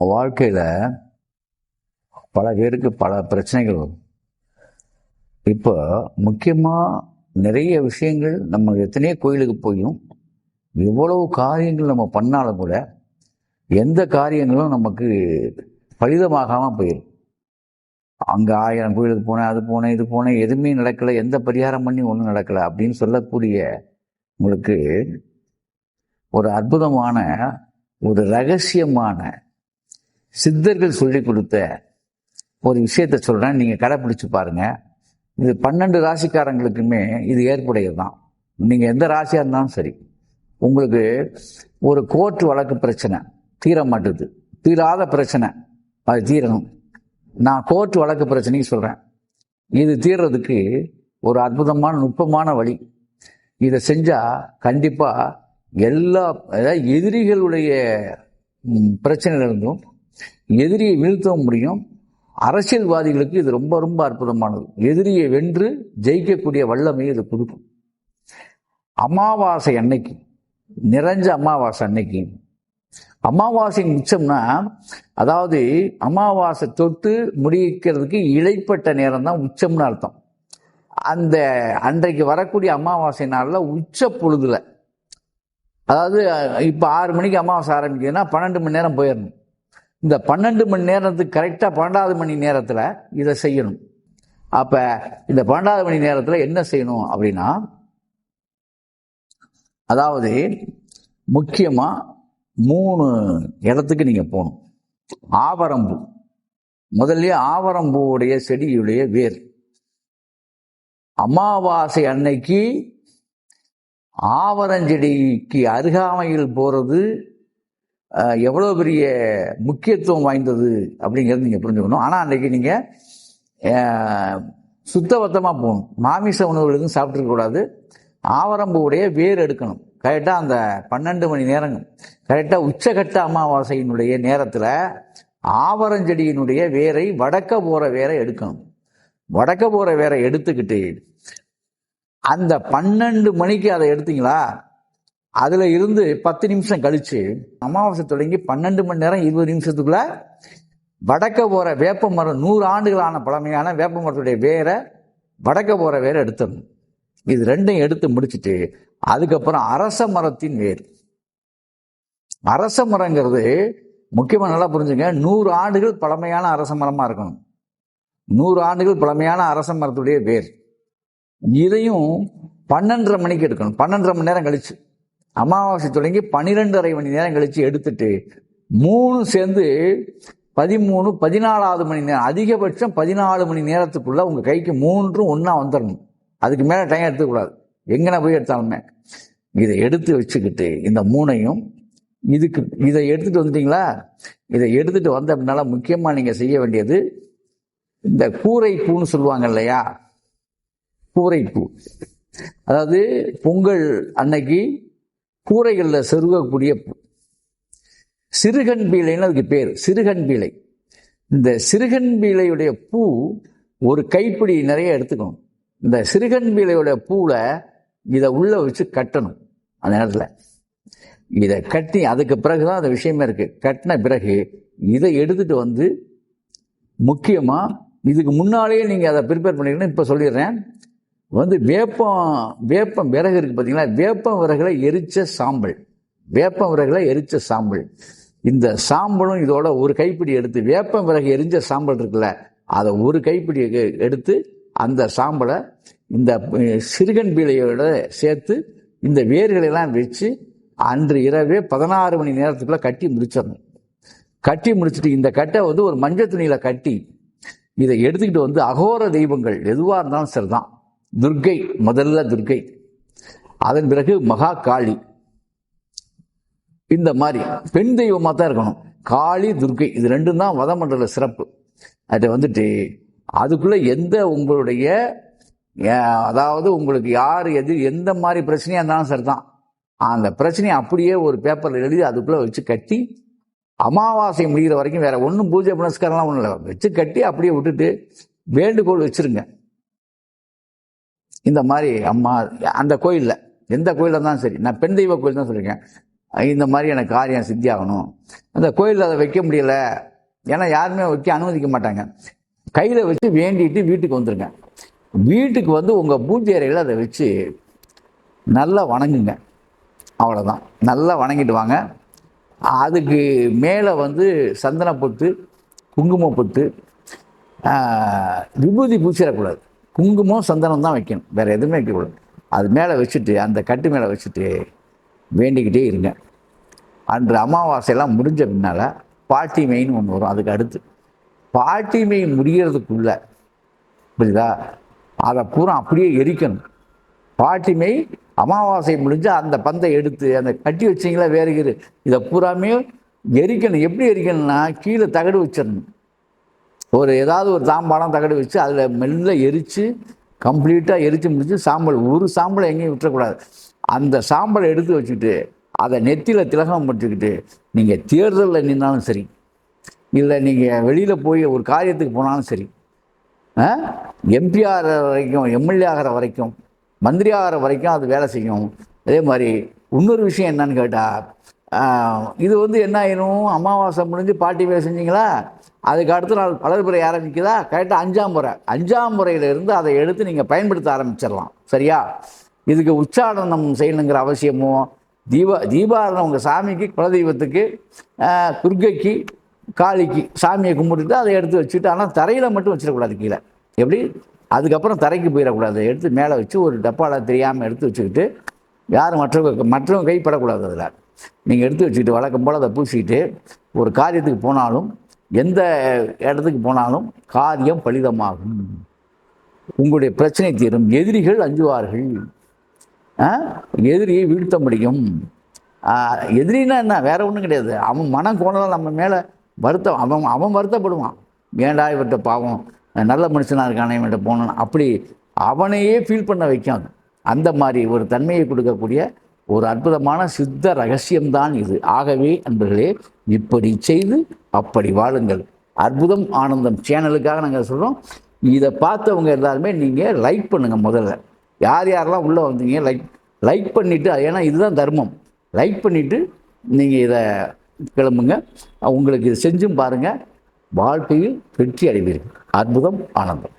வாழ்க்கையில் பல பேருக்கு பல பிரச்சனைகள் வரும். இப்போ முக்கியமாக நிறைய விஷயங்கள் நம்ம எத்தனையோ கோயிலுக்கு போயும் எவ்வளவு காரியங்கள் நம்ம பண்ணாலும் கூட எந்த காரியங்களும் நமக்கு பலிதமாகாமல் போயிடும் அங்கே ஆயிரம் கோயிலுக்கு போனேன் அது போனேன் இது போனேன் எதுவுமே நடக்கலை எந்த பரிகாரம் பண்ணி ஒன்றும் நடக்கலை அப்படின்னு சொல்லக்கூடிய உங்களுக்கு ஒரு அற்புதமான ஒரு ரகசியமான சித்தர்கள் சொல்லி கொடுத்த ஒரு விஷயத்த சொல்கிறேன் நீங்கள் கடைப்பிடிச்சு பாருங்கள் இது பன்னெண்டு ராசிக்காரங்களுக்குமே இது ஏற்புடையது தான் நீங்கள் எந்த ராசியாக இருந்தாலும் சரி உங்களுக்கு ஒரு கோர்ட் வழக்கு பிரச்சனை தீர மாட்டுது. தீராத பிரச்சனை. அது தீரணும். நான் கோர்ட் வழக்கு பிரச்சனைக்கு சொல்கிறேன் இது தீர்றதுக்கு ஒரு அற்புதமான நுட்பமான வழி. இதை செஞ்சால் கண்டிப்பாக எல்லா அதாவது எதிரிகளுடைய பிரச்சனையிலிருந்தும் எதிரியை வீழ்த்தவும் முடியும். அரசியல்வாதிகளுக்கு இது ரொம்ப ரொம்ப அற்புதமானது. எதிரியை வென்று ஜெயிக்கக்கூடிய வல்லமையை இது கொடுக்கும் அமாவாசை அன்னைக்கு நிறைஞ்ச அமாவாசை அன்னைக்கு. அமாவாசையின் உச்சம்னா அதாவது அமாவாசை தொட்டு முடிக்கிறதுக்கு இழைப்பட்ட நேரம் தான் உச்சம்னு அர்த்தம். அந்த அன்றைக்கு வரக்கூடிய அமாவாசை நாளில் உச்ச பொழுதுல. அதாவது இப்போ ஆறு மணிக்கு அமாவாசை ஆரம்பிக்குதுன்னா பன்னெண்டு மணி நேரம் போயிடணும். இந்த பன்னெண்டு மணி நேரத்துக்கு கரெக்டாக பன்னெண்டாவது மணி நேரத்தில் இதை செய்யணும். அப்போ இந்த பன்னெண்டாவது மணி நேரத்தில் என்ன செய்யணும் அப்படின்னா அதாவது முக்கியமாக மூணு இடத்துக்கு நீங்கள் போகணும். ஆவரம்பூ. முதல்ல ஆவரம்பூவுடைய செடியுடைய வேர். அமாவாசை அன்னைக்கு ஆவரஞ்செடிக்கு அருகாமையில் போகிறது எவ்வளோ பெரிய முக்கியத்துவம் வாய்ந்தது அப்படிங்கிறது நீங்கள் புரிஞ்சுக்கணும். ஆனால் அன்றைக்கி நீங்கள் சுத்தபத்தமாக போகணும். மாமிச உணவுகள் எதுவும் சாப்பிட்ருக்கக்கூடாது ஆவரம்புடைய வேர் எடுக்கணும். கரெக்டாக அந்த பன்னெண்டு மணி நேரங்கள் கரெக்டாக உச்சகட்ட அமாவாசையினுடைய நேரத்தில் ஆவரஞ்செடியினுடைய வேரை வடக்க போகிற வேரை எடுக்கணும். வடக்க போகிற வேரை எடுத்துக்கிட்டு அந்த பன்னெண்டு மணிக்கு அதை எடுத்தீங்களா? அதில் இருந்து பத்து நிமிஷம் கழிச்சு அமாவாசை தொடங்கி பன்னெண்டு மணி நேரம் இருபது நிமிஷத்துக்குள்ள வடக்க போகிற வேப்ப மரம் நூறு ஆண்டுகளான பழமையான வேப்ப மரத்துடைய வேரை வடக்க போகிற வேரை எடுத்துடணும். இது ரெண்டையும் எடுத்து முடிச்சுட்டு அதுக்கப்புறம் அரச மரத்தின் வேர். அரச மரங்கிறது முக்கியமாக நல்லா புரிஞ்சுங்க. நூறு ஆண்டுகள் பழமையான அரச மரமாக இருக்கணும். நூறு ஆண்டுகள் பழமையான அரச மரத்துடைய வேர். இதையும் பன்னெண்டரை மணிக்கு எடுக்கணும். பன்னெண்டரை மணி நேரம் கழிச்சு. அமாவாசை தொடங்கி பன்னிரெண்டரை மணி நேரம் கழிச்சு எடுத்துட்டு மூணு சேர்ந்து பதிமூணு பதினாலாவது மணி நேரம் அதிகபட்சம் பதினாலு மணி நேரத்துக்குள்ள உங்க கைக்கு மூன்றும் ஒன்றா வந்துடணும் அதுக்கு மேலே டைம் எடுத்துக்கூடாது எங்கன போய் எடுத்தாலுமே. இதை எடுத்து வச்சுக்கிட்டு இந்த மூணையும் இதுக்கு இதை எடுத்துட்டு வந்துட்டீங்களா? இதை எடுத்துட்டு வந்த அப்படின்னால முக்கியமாக நீங்கள் செய்ய வேண்டியது இந்த கூரை பூன்னு சொல்லுவாங்க இல்லையா? கூரைப்பூ. அதாவது பொங்கல் அன்னைக்கு கூரைகளில் செருகக்கூடிய பூ சிறுகண்பீலைன்னு அதுக்கு பேர் சிறுகன்பீலை இந்த சிறுகன்பீலையுடைய பூ ஒரு கைப்பிடி நிறைய எடுத்துக்கணும். இந்த சிறுகன்பீலையுடைய பூவில் இதை உள்ளே வச்சு கட்டணும் அந்த நேரத்தில். இதை கட்டி அதுக்கு பிறகுதான் அந்த விஷயமே இருக்கு. கட்டின பிறகு இதை எடுத்துட்டு வந்து முக்கியமாக இதுக்கு முன்னாலேயே நீங்கள் அதை ப்ரிப்பேர் பண்ணிக்கணும். இப்போ சொல்லிடுறேன். வந்து வேப்பம் வேப்பம் விறகு இருக்கு பார்த்தீங்களா வேப்பம் விறகுல எரிச்ச சாம்பல். வேப்பம் விறகுல எரிச்ச சாம்பல். இந்த சாம்பலும் இதோட ஒரு கைப்பிடி எடுத்து வேப்பம் விறகு எரிஞ்ச சாம்பல் இருக்குல்ல அதை ஒரு கைப்பிடி எடுத்து அந்த சாம்பலை இந்த சிறுகன் பீலையோட சேர்த்து இந்த வேர்களை எல்லாம் வச்சு அன்று இரவே பதினாறு மணி நேரத்துக்குள்ள கட்டி முடிச்சிடணும். கட்டி முடிச்சுட்டு இந்த கட்டை வந்து ஒரு மஞ்சள் துணியில கட்டி இதை எடுத்துக்கிட்டு வந்து அகோர தெய்வங்கள் எதுவாக இருந்தாலும் சரிதான். துர்க்கை முதல்ல துர்க்கை. அதன் பிறகு மகா காளி. இந்த மாதிரி பெண் தெய்வமாக தான் இருக்கணும். காளி துர்க்கை இது ரெண்டும் தான் வதமண்டல சிறப்பு. அதை வந்துட்டு அதுக்குள்ள எந்த உங்களுடைய அதாவது உங்களுக்கு யார் எது எந்த மாதிரி பிரச்சனையாக இருந்தாலும் சரிதான். அந்த பிரச்சனையை அப்படியே ஒரு பேப்பரில் எழுதி அதுக்குள்ளே வச்சு கட்டி அமாவாசை முடிகிற வரைக்கும் வேற ஒன்றும் பூஜை புனஸ்காரம்லாம் ஒன்றும் இல்லை. வச்சு கட்டி அப்படியே விட்டுட்டு வேண்டுகோள் வச்சுருங்க. இந்த மாதிரி அம்மா அந்த கோயிலில் எந்த கோயிலில் தான் சரி நான் பெண் தெய்வ கோயில் தான் சொல்லியிருக்கேன். இந்த மாதிரி எனக்கு காரியம் சித்தியாகணும் அந்த கோயிலில் அதை வைக்க முடியல. ஏன்னா யாருமே வைக்க அனுமதிக்க மாட்டாங்க. கையில் வச்சு வேண்டிட்டு வீட்டுக்கு வந்துருங்க. வீட்டுக்கு வந்து உங்கள் பூஜை அறையில் அதை வச்சு நல்லா வணங்குங்க. அவ்வளோதான் நல்லா வணங்கிட்டு வாங்க. அதுக்கு மேலே வந்து சந்தன பொட்டு குங்குமம் பொட்டு விபூதி பூசிடக்கூடாது. குங்குமம் சந்தனம் தான் வைக்கணும். வேறு எதுவுமே வைக்கக்கூடாது அது மேலே வச்சுட்டு அந்த கட்டு மேலே வச்சுட்டு வேண்டிக்கிட்டே இருங்க. அன்று அமாவாசையெல்லாம் முடிஞ்ச பின்னால் பாட்டிமைன்னு ஒன்று வரும். அதுக்கு அடுத்து பாட்டி மெயின் முடிகிறதுக்குள்ளே புரியுதா? அதை பூரா அப்படியே எரிக்கணும். பாட்டி மெய் அமாவாசை முடிஞ்சு அந்த பந்தை எடுத்து அந்த கட்டி வச்சிங்களா வேறு இரு இதை பூராமே எரிக்கணும். எப்படி எரிக்கணும்னா கீழே தகடு வச்சிடணும். ஒரு ஏதாவது ஒரு தாம்பாளம் தகடு வச்சு அதில் மெல்ல எரித்து கம்ப்ளீட்டாக எரித்து முடிச்சு சாம்பல் ஒரு சாம்பலை எங்கேயும் விட்டுறக்கூடாது. அந்த சாம்பலை எடுத்து வச்சுக்கிட்டு அதை நெத்தியில் திலகம் பண்ணிக்கிட்டு நீங்கள் தேர்தலில் நின்னாலும் சரி இல்லை நீங்கள் வெளியில் போய் ஒரு காரியத்துக்கு போனாலும் சரி எம்பி ஆகிற வரைக்கும் எம்எல்ஏ ஆகிற வரைக்கும் மந்திரி ஆகிற வரைக்கும் அது வேலை செய்யும். அதே மாதிரி இன்னொரு விஷயம் என்னன்னு கேட்டால் இது வந்து என்ன ஆயிரும்? அமாவாசை முடிஞ்சு பாட்டி வேலை செஞ்சீங்களா? அதுக்கு அடுத்த நாள் வளர்பிறை ஆரம்பிக்குதா கரெக்டாக அஞ்சாம் முறை. அஞ்சாம் முறையிலிருந்து அதை எடுத்து நீங்கள் பயன்படுத்த ஆரம்பிச்சிடலாம். சரியா? இதுக்கு உச்சாடனம் செய்யணுங்கிற அவசியமோ தீபா தீபாரணம் உங்கள் சாமிக்கு குலதெய்வத்துக்கு ஆஹ், காளிக்கு சாமியை கும்பிட்டுட்டு அதை எடுத்து வச்சுட்டு ஆனால் தரையில் மட்டும் வச்சிடக்கூடாது கீழே. எப்படி? அதுக்கப்புறம் தரைக்கு போயிடக்கூடாது. எடுத்து மேலே வச்சு ஒரு டப்பாவில் தெரியாமல் எடுத்து வச்சுக்கிட்டு யாரும் மற்றவங்க மற்றவங்க கைப்படக்கூடாது அதில். நீங்கள் எடுத்து வச்சுக்கிட்டு வழக்கம் போல் அதை பூசிக்கிட்டு ஒரு காரியத்துக்கு போனாலும் எந்த இடத்துக்கு போனாலும் காரியம் பலிதமாகும். உங்களுடைய பிரச்சனை தீரும். எதிரிகள் அஞ்சுவார்கள். எதிரியை வீழ்த்த முடியும். எதிரின்னா என்ன? வேற ஒன்றும் கிடையாது. அவன் மனம் கோணலாம் நம்ம மேலே வருத்தம் அவன் அவன் வருத்தப்படுவான். ஏண்டா இவர்கிட்ட பாவம்? நல்ல மனுஷனாக இருக்கானே இவன்கிட்ட போனான் அப்படி அவனையே ஃபீல் பண்ண வைக்கும் அது. அந்த மாதிரி ஒரு தன்மையை கொடுக்கக்கூடிய ஒரு அற்புதமான சித்த ரகசியம்தான் இது. ஆகவே அன்பர்களே இப்படி செய்து அப்படி வாழுங்கள். அற்புதம் ஆனந்தம். சேனலுக்காக நாங்கள் சொல்கிறோம் இதை பார்த்தவங்க எல்லாருமே நீங்கள் லைக் பண்ணுங்கள் முதல்ல. யார் யாரெல்லாம் உள்ளே வந்தீங்க லைக் லைக் பண்ணிவிட்டு ஏன்னா இதுதான் தர்மம். லைக் பண்ணிவிட்டு நீங்கள் இதை கிளம்புங்க. உங்களுக்கு இது செஞ்சும் பாருங்கள் வாழ்க்கையில் வெற்றி அடைவீர்கள். அற்புதம் ஆனந்தம்.